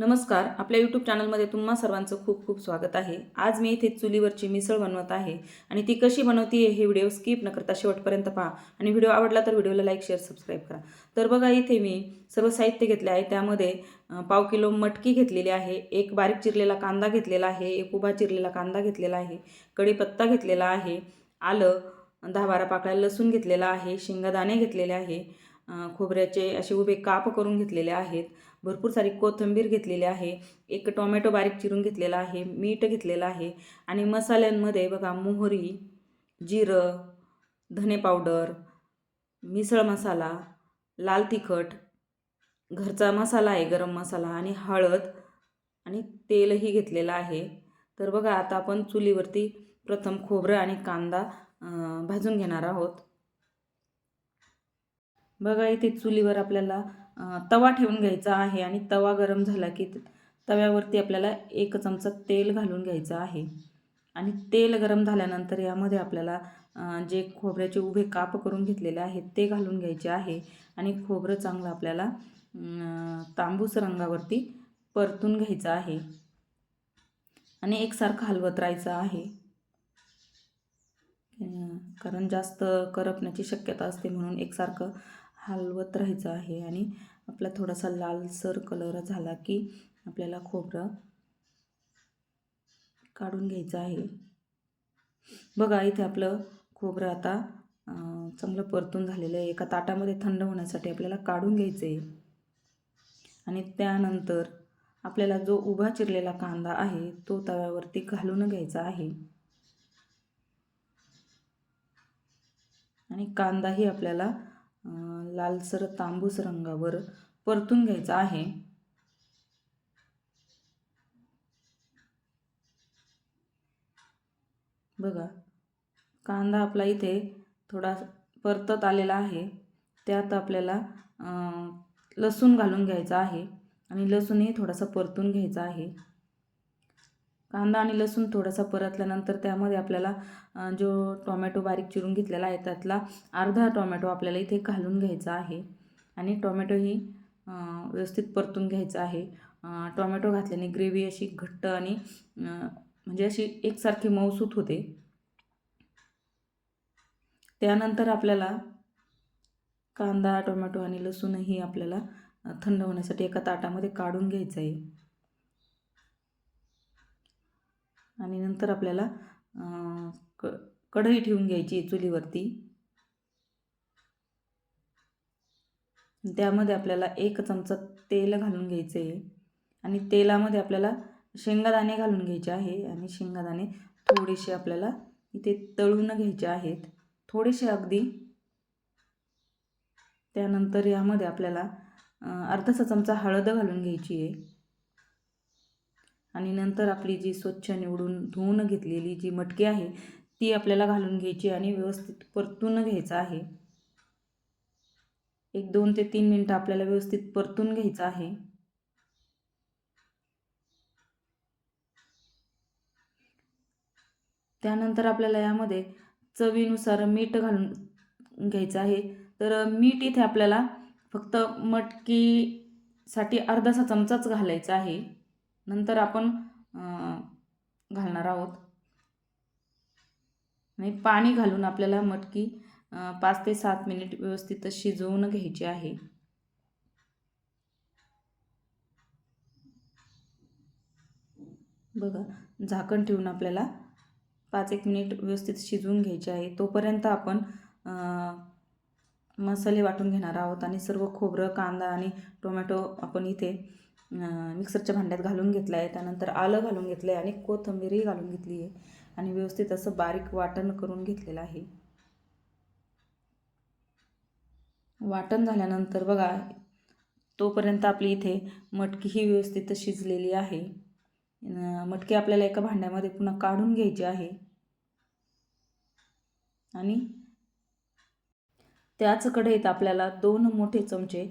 नमस्कार. आपल्या यूट्यूब चॅनलमध्ये तुम्हा सर्वांचं खूप खूप स्वागत आहे. आज मी इथे चुलीवरची मिसळ बनवत आहे आणि ती कशी बनवते हे व्हिडिओ स्किप न करता शेवटपर्यंत पहा. आणि व्हिडिओ आवडला तर व्हिडिओला लाईक शेअर सबस्क्राईब करा. तर बघा इथे मी सर्व साहित्य घेतले आहे. त्यामध्ये पाव किलो मटकी घेतलेली आहे. एक बारीक चिरलेला कांदा घेतलेला आहे. एक उभा चिरलेला कांदा घेतलेला आहे. कढीपत्ता घेतलेला आहे. आलं दहा बारा पाकळ्या लसूण घेतलेला आहे. शेंगादाणे घेतलेले आहे. खोबऱ्याचे असे उभे काप करून घेतलेले आहेत. भरपूर सारी कोथिंबीर घेतलेली आहे. एक टोमॅटो बारीक चिरून घेतलेला आहे. मीठ घेतलेलं आहे. आणि मसाल्यांमध्ये बघा मोहरी जिरं धने पावडर मिसळ मसाला लाल तिखट घरचा मसाला आहे गरम मसाला आणि हळद आणि तेलही घेतलेलं आहे. तर बघा आता आपण चुलीवरती प्रथम खोबरं आणि कांदा भाजून घेणार आहोत. बघा इथे चुलीवर आपल्याला तवा ठेवून घ्यायचा आहे आणि तवा गरम झाला की तव्यावरती आपल्याला एक चमचा तेल घालून घ्यायचं आहे. आणि तेल गरम झाल्यानंतर यामध्ये आपल्याला जे खोबऱ्याचे उभे काप करून घेतलेले आहेत ते घालून घ्यायचे आहे. आणि खोबरं चांगलं आपल्याला तांबूस रंगावरती परतून घ्यायचं आहे. आणि एकसारखं हलवत राहायचं आहे. कारण जास्त करपण्याची शक्यता असते म्हणून एकसारखं हलवत राहायचं आहे. आणि आपला थोडासा लालसर कलर झाला की आपल्याला खोबरं काढून घ्यायचं आहे. बघा इथे आपलं खोबरं आता चांगलं परतून झालेलं आहे. एका ताटामध्ये थंड होण्यासाठी आपल्याला काढून घ्यायचं आहे आणि त्यानंतर आपल्याला जो उभा चिरलेला कांदा आहे तो तव्यावरती घालून घ्यायचा आहे. आणि कांदाही आपल्याला लालसर तांबूस रंगावर परतून घ्यायचा आहे. बघा कांदा आपला इथे थोडा परतत आलेला आहे. त्यात आपल्याला लसूण घालून घ्यायचा आहे आणि लसूणही थोडासा परतून घ्यायचा आहे. कांदा आणि लसूण थोडासा परतल्यानंतर त्यामध्ये आपल्याला जो टोमॅटो बारीक चिरून घेतलेला आहे त्यातला अर्धा टोमॅटो आपल्याला इथे घालून घ्यायचा आहे. आणि टोमॅटोही व्यवस्थित परतून घ्यायचा आहे. टोमॅटो घातल्याने ग्रेव्ही अशी घट्ट आणि म्हणजे अशी एकसारखी मऊसूत होते. त्यानंतर आपल्याला कांदा टोमॅटो आणि लसूणही आपल्याला थंड होण्यासाठी एका ताटामध्ये काढून घ्यायचं आहे. आणि नंतर आपल्याला क कढई ठेवून घ्यायची आहे चुलीवरती. त्यामध्ये आपल्याला एक चमचा तेल घालून घ्यायचं. आहे आणि तेलामध्ये आपल्याला शेंगादाणे घालून घ्यायचे आहे. आणि शेंगादाणे थोडेसे आपल्याला इथे तळून घ्यायचे आहेत. थोडेसे अगदी. त्यानंतर यामध्ये आपल्याला अं, अर्धासा चमचा हळद घालून घ्यायची आहे. आणि नंतर आपली जी स्वच्छ निवडून धुवून घेतलेली जी मटकी आहे ती आपल्याला घालून घ्यायची आणि व्यवस्थित परतून घ्यायचं आहे. एक दोन ते तीन मिनटं आपल्याला व्यवस्थित परतून घ्यायचं आहे. त्यानंतर आपल्याला यामध्ये चवीनुसार मीठ घालून घ्यायचं आहे. तर मीठ इथे आपल्याला फक्त मटकीसाठी अर्धासा चमचाच घालायचा आहे. नंतर आपण घालणार आहोत. आणि पाणी घालून आपल्याला मटकी पाच ते सात मिनिट व्यवस्थित शिजवून घ्यायची आहे. बघा झाकण ठेवून आपल्याला पाच एक मिनिट व्यवस्थित शिजवून घ्यायचे आहे. तोपर्यंत आपण मसाले वाटून घेणार आहोत आणि सर्व खोबरं कांदा आणि टोमॅटो आपण इथे मिक्सरच्या भांड्यात घालून घेतलं आहे त्यानंतर आलं घालून घेतलं आहे आणि कोथिंबीरही घालून घेतली आहे. आणि व्यवस्थित असं बारीक वाटण करून घेतलेलं आहे. वाटण झाल्यानंतर बघा तोपर्यंत आपली इथे मटकी ही व्यवस्थित शिजलेली आहे. मटकी आपल्याला एका भांड्यामध्ये पुन्हा काढून घ्यायची आहे. आणि त्याच कढईत आपल्याला दोन मोठे चमचे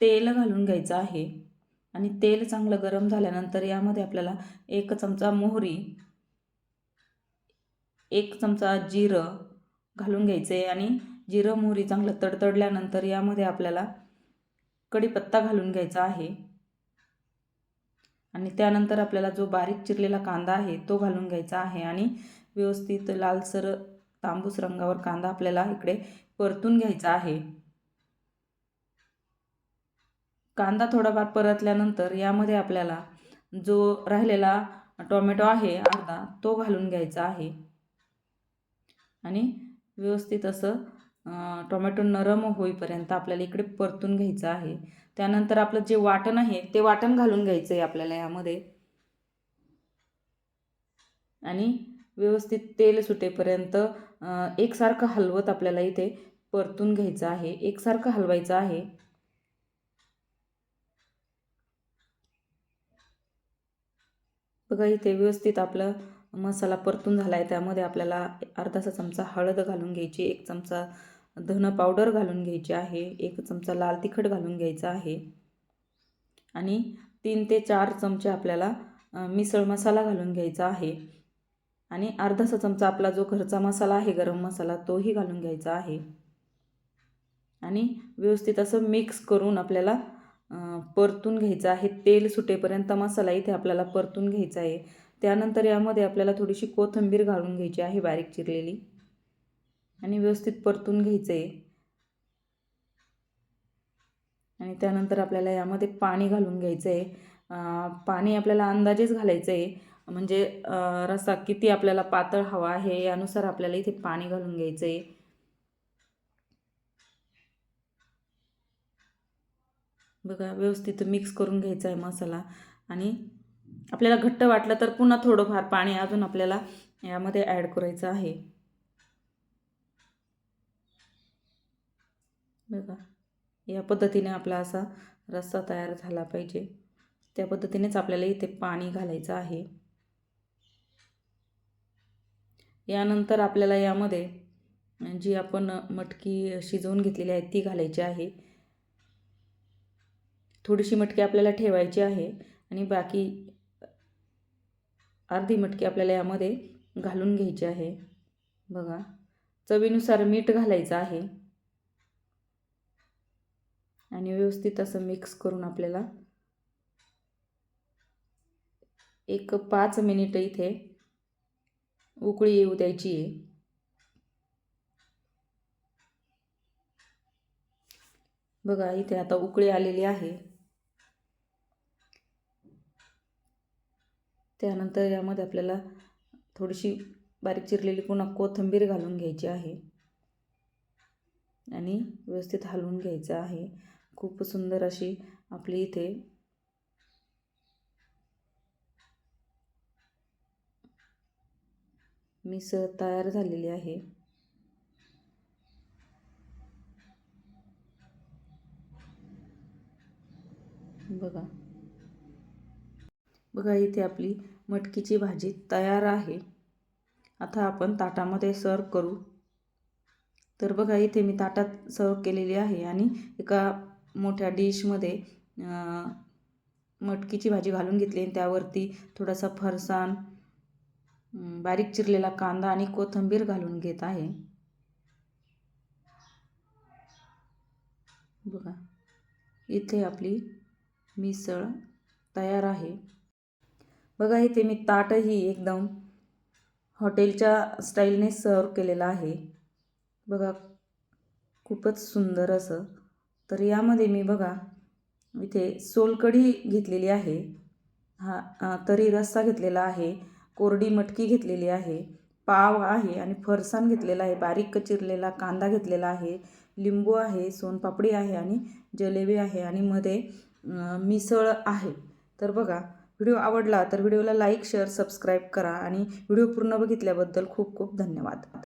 तेल घालून घ्यायचं आहे. आणि तेल चांगलं गरम झाल्यानंतर यामध्ये आपल्याला एक चमचा मोहरी एक चमचा जिरं घालून घ्यायचं आहे आणि जिरं मोहरी चांगलं तडतडल्यानंतर यामध्ये आपल्याला कढीपत्ता घालून घ्यायचा आहे. आणि त्यानंतर आपल्याला जो बारीक चिरलेला कांदा आहे तो घालून घ्यायचा आहे आणि व्यवस्थित लालसर तांबूस रंगावर कांदा आपल्याला इकडे परतून घ्यायचा आहे. कांदा थोडाफार परतल्यानंतर यामध्ये आपल्याला जो राहिलेला टोमॅटो आहे अर्धा तो घालून घ्यायचा आहे. आणि व्यवस्थित असं टोमॅटो नरम होईपर्यंत आपल्याला इकडे परतून घ्यायचं आहे. त्यानंतर आपलं जे वाटण आहे ते वाटण घालून घ्यायचं आहे आपल्याला यामध्ये. आणि व्यवस्थित तेल सुटेपर्यंत एकसारखं हलवत आपल्याला इथे परतून घ्यायचं आहे. एकसारखं हलवायचं आहे. बघा इथे व्यवस्थित आपलं मसाला परतून झाला आहे त्यामध्ये आपल्याला अर्धासा चमचा हळद घालून घ्यायची एक चमचा धन पावडर घालून घ्यायची आहे एक चमचा लाल तिखट घालून घ्यायचा आहे आणि तीन ते चार चमचे आपल्याला मिसळ मसाला घालून घ्यायचा आहे आणि अर्धासा चमचा आपला जो घरचा मसाला आहे गरम मसाला तोही घालून घ्यायचा आहे आणि व्यवस्थित असं मिक्स करून आपल्याला परतून घ्यायचं आहे. तेल सुटेपर्यंत मसाला इथे आपल्याला परतून घ्यायचा आहे. त्यानंतर यामध्ये आपल्याला थोडीशी कोथिंबीर घालून घ्यायची आहे बारीक चिरलेली. आणि व्यवस्थित परतून घ्यायचं आहे आणि त्यानंतर आपल्याला यामध्ये पाणी घालून घ्यायचं आहे पाणी आपल्याला अंदाजेच घालायचं आहे म्हणजे रस्सा किती आपल्याला पातळ हवा आहे यानुसार आपल्याला इथे पाणी घालून घ्यायचं आहे बघा व्यवस्थित मिक्स करून घ्यायचा आहे मसाला. आणि आपल्याला घट्ट वाटलं तर पुन्हा थोडंफार पाणी अजून आपल्याला यामध्ये ॲड करायचं आहे. बघा या पद्धतीने आपला असा रस्सा तयार झाला पाहिजे. त्या पद्धतीनेच आपल्याला इथे पाणी घालायचं आहे. यानंतर आपल्याला यामध्ये जी आपण मटकी शिजवून घेतलेली आहे ती घालायची आहे. थोडीशी मटकी आपल्याला ठेवायची आहे आणि बाकी अर्धी मटकी आपल्याला यामध्ये घालून घ्यायची आहे. बघा चवीनुसार मीठ घालायचं आहे. आणि व्यवस्थित असं मिक्स करून आपल्याला एक पाच मिनिट इथे उकळी येऊ द्यायची आहे. बघा इथे आता उकळी आलेली आहे. त्यानंतर यामध्ये आपल्याला थोडीशी बारीक चिरलेली पुन्हा कोथिंबीर घालून घ्यायची आहे. आणि व्यवस्थित हलवून घ्यायचं आहे. खूप सुंदर अशी आपली इथे मिसळ तयार झालेली आहे. बघा. बघा इथे आपली मटकीची भाजी तयार आहे. आता आपण ताटामध्ये सर्व करू. तर बघा इथे मी ताटात सर्व केलेली आहे आणि एका मोठ्या डिशमध्ये मटकीची भाजी घालून घेतली आणि त्यावरती थोडासा फरसाण बारीक चिरलेला कांदा आणि कोथिंबीर घालून घेत आहे. बघा इथे आपली मिसळ तयार आहे. बघा इथे मी ताटही एकदम हॉटेलच्या स्टाईलने सर्व केलेलं आहे. बघा खूपच सुंदर असं. तर यामध्ये मी बघा इथे सोलकढी घेतलेली आहे. हा तरी रस्सा घेतलेला आहे कोरडी मटकी घेतलेली आहे पाव आहे आणि फरसाण घेतलेला आहे बारीक चिरलेला कांदा घेतलेला आहे लिंबू आहे सोनपापडी आहे आणि जलेबी आहे आणि मध्ये मिसळ आहे. तर बघा व्हिडिओ आवडला तर व्हिडिओला लाईक शेअर सबस्क्राईब करा आणि व्हिडिओ पूर्ण बघितल्याबद्दल खूप खूप धन्यवाद.